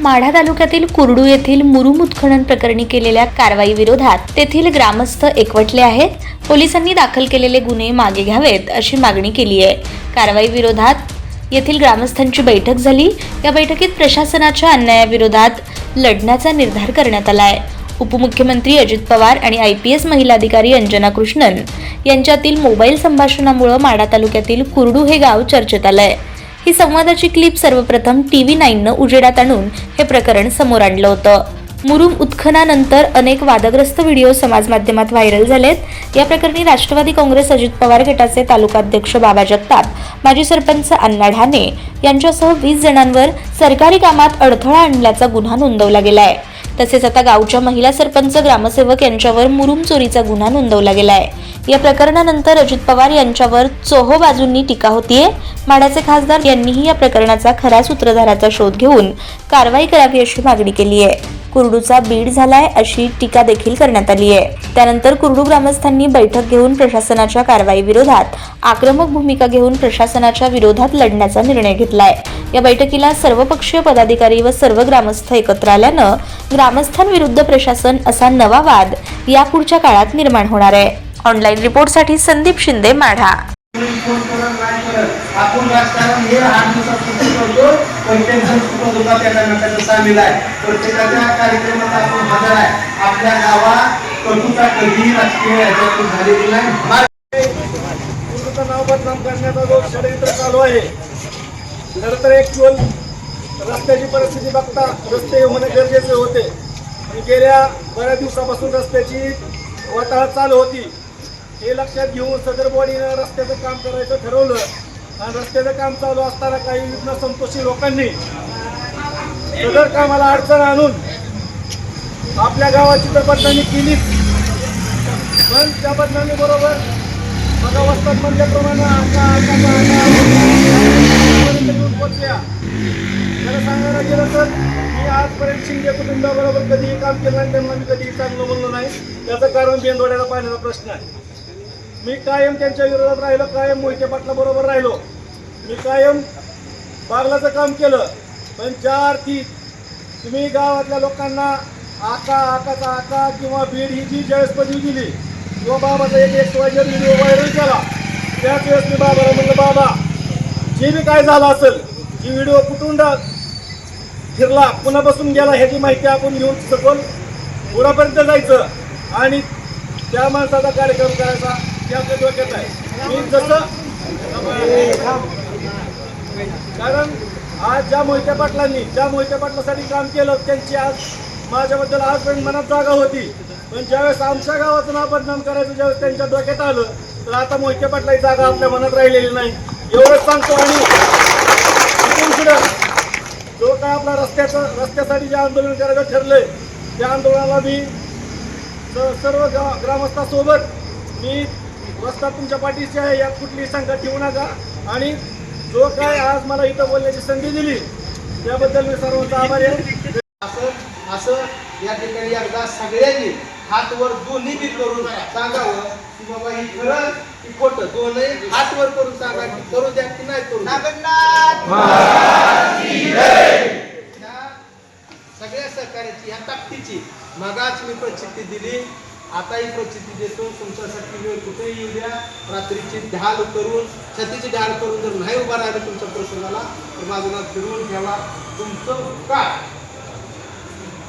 माढा तालुक्यातील कुर्डू येथील मुरुम उत्खनन प्रकरणी केलेल्या कारवाई विरोधात तेथील ग्रामस्थ एकवटले आहेत. पोलिसांनी दाखल केलेले गुन्हे मागे घ्यावेत अशी मागणी केली आहे. कारवाई विरोधात येथील ग्रामस्थांची बैठक झाली. या बैठकीत प्रशासनाच्या अन्यायाविरोधात लढण्याचा निर्धार करण्यात आला आहे. उपमुख्यमंत्री अजित पवार आणि आय पी एस महिला अधिकारी अंजना कृष्णन यांच्यातील मोबाईल संभाषणामुळे माढा तालुक्यातील कुर्डू हे गाव चर्चेत आलं आहे ही संवादाची क्लिप सर्वप्रथम टी व्ही नाईननं उजेडात आणून हे प्रकरण समोर आणलं होतं. मुरुम उत्खनानंतर अनेक वादग्रस्त व्हिडिओ समाजमाध्यमात व्हायरल झालेत. या प्रकरणी राष्ट्रवादी काँग्रेस अजित पवार गटाचे तालुकाध्यक्ष बाबा जगताप माजी सरपंच अण्णा ढाणे यांच्यासह वीस जणांवर सरकारी कामात अडथळा आणल्याचा गुन्हा नोंदवला गेलाय. तसेच आता गावच्या महिला सरपंच ग्रामसेवक यांच्यावर मुरुम चोरीचा गुन्हा नोंदवला गेलाय. या प्रकरणानंतर अजित पवार यांच्यावर चोहो बाजूंनी टीका होतीये. माड्याचे खासदार यांनीही या प्रकरणाचा खरा सूत्रधाराचा शोध घेऊन कारवाई करावी अशी मागणी केली आहे कुर्डूचा बीड झालाय अशी टीका देखील करण्यात आली आहे. त्यानंतर कुर्डू ग्रामस्थांनी बैठक घेऊन प्रशासनाच्या कारवाई विरोधात आक्रमक भूमिका घेऊन प्रशासनाच्या विरोधात लढण्याचा निर्णय घेतलाय. या बैठकीला सर्वपक्षीय पदाधिकारी व सर्व ग्रामस्थ एकत्र आल्यानं ग्रामस्थांविरुद्ध प्रशासन असा नवा वाद यापुढच्या काळात निर्माण होणार आहे. ऑनलाईन रिपोर्टसाठी संदीप शिंदे माढा. फोन करत पण टेन्शन होता त्या त्याचं सामील आहे. प्रत्येकाच्या कार्यक्रमात आपण हजर आहे. आपल्या गावात कटुता कधी राजकीय याच्यातून झालेली नाही. नाव बदनाम करण्याचा जो षडयंत्र चालू आहे. खरं तर एक चोल रस्त्याची परिस्थिती बघता रस्ते होणे गरजेचे होते. आणि गेल्या बऱ्याच दिवसापासून रस्त्याची वाटाळ चालू होती. हे लक्षात घेऊन सदर बॉडीनं रस्त्याचं काम करायचं ठरवलं. आणि रस्त्याचं काम चालू असताना काही विघ्न संतोषी लोकांनी सदर कामाला अडचण आणून आपल्या गावाची तर बदनामी केलीच पण त्या बदनामी बरोबर बघा वस्तात म्हणल्याप्रमाणे आका आता येऊन पोहोचल्या. सांगायला गेलं तर मी आजपर्यंत शिंदे कुटुंबाबरोबर कधीही काम केलं नाही त्यांना मी कधीही चांगलं म्हणलं नाही. त्याचं कारण बेंदोड्याला पाण्याचा प्रश्न आहे. मी कायम त्यांच्या विरोधात राहिलो कायम मोहिते पाटला बरोबर राहिलो. मी कायम बागलाचं काम केलं पण ज्या अर्थी तुम्ही गावातल्या लोकांना आका आकाचा आका किंवा बीड ही जी ज्यावेळेस पदवी दिली किंवा बाबाचा एक एक व्हिडिओ व्हायरल केला त्याच वेळेस मी बाबाला म्हणलं बाबा जे बी काय झालं असेल जी व्हिडिओ कुठून फिरला पुन्हा बसून गेला ह्याची माहिती आपण घेऊन सखोल पुढापर्यंत जायचं आणि त्या माणसाचा कार्यक्रम करायचा. हे आपल्या डोक्यात आहे. मी जसं कारण आज ज्या मोहित्या पाटलांनी ज्या मोहित्या पाटलासाठी काम केलं त्यांची आज माझ्याबद्दल आजपर्यंत मनात जागा होती. पण ज्यावेळेस आमच्या गावाचं नाव बदनाम करायचं ज्यावेळेस त्यांच्या डोक्यात आलं तर आता मोहिते पाटलाची जागा आपल्या मनात राहिलेली नाही. एवढंच सांगतो आणि जो काय आपला रस्त्याचं रस्त्यासाठी जे आंदोलन करायचं ठरलंय त्या आंदोलनाला मी सर्व ग्रामस्थासोबत मी रस्ता तुमच्या पाठीशी आहे यात कुठलीही शंका ठेवू नका. आणि जो काय आज मला इथं बोलण्याची संधी दिली त्याबद्दल मी सर्वांचा आभारी आहे. असं असं या ठिकाणी एकदा सगळ्यांनी हात वर दोन्ही बी करून सांगावं की बाबा ही खरं की खोटं दोन्ही हात वर करून सांगा की करू द्या की नाही करू सगळ्या सहकार्याची ह्या ताकदीची मगाच मी प्रचिती दिली. आता ही प्रचिती देतो. तुमच्यासाठी वेळ कुठेही येऊ द्या रात्रीची ढाल करून छतीची ढाल करून जर नाही उभा राहिलं तुमच्या प्रसंगाला तर माझं नाव फिरवून ठेवा. तुमचं काय?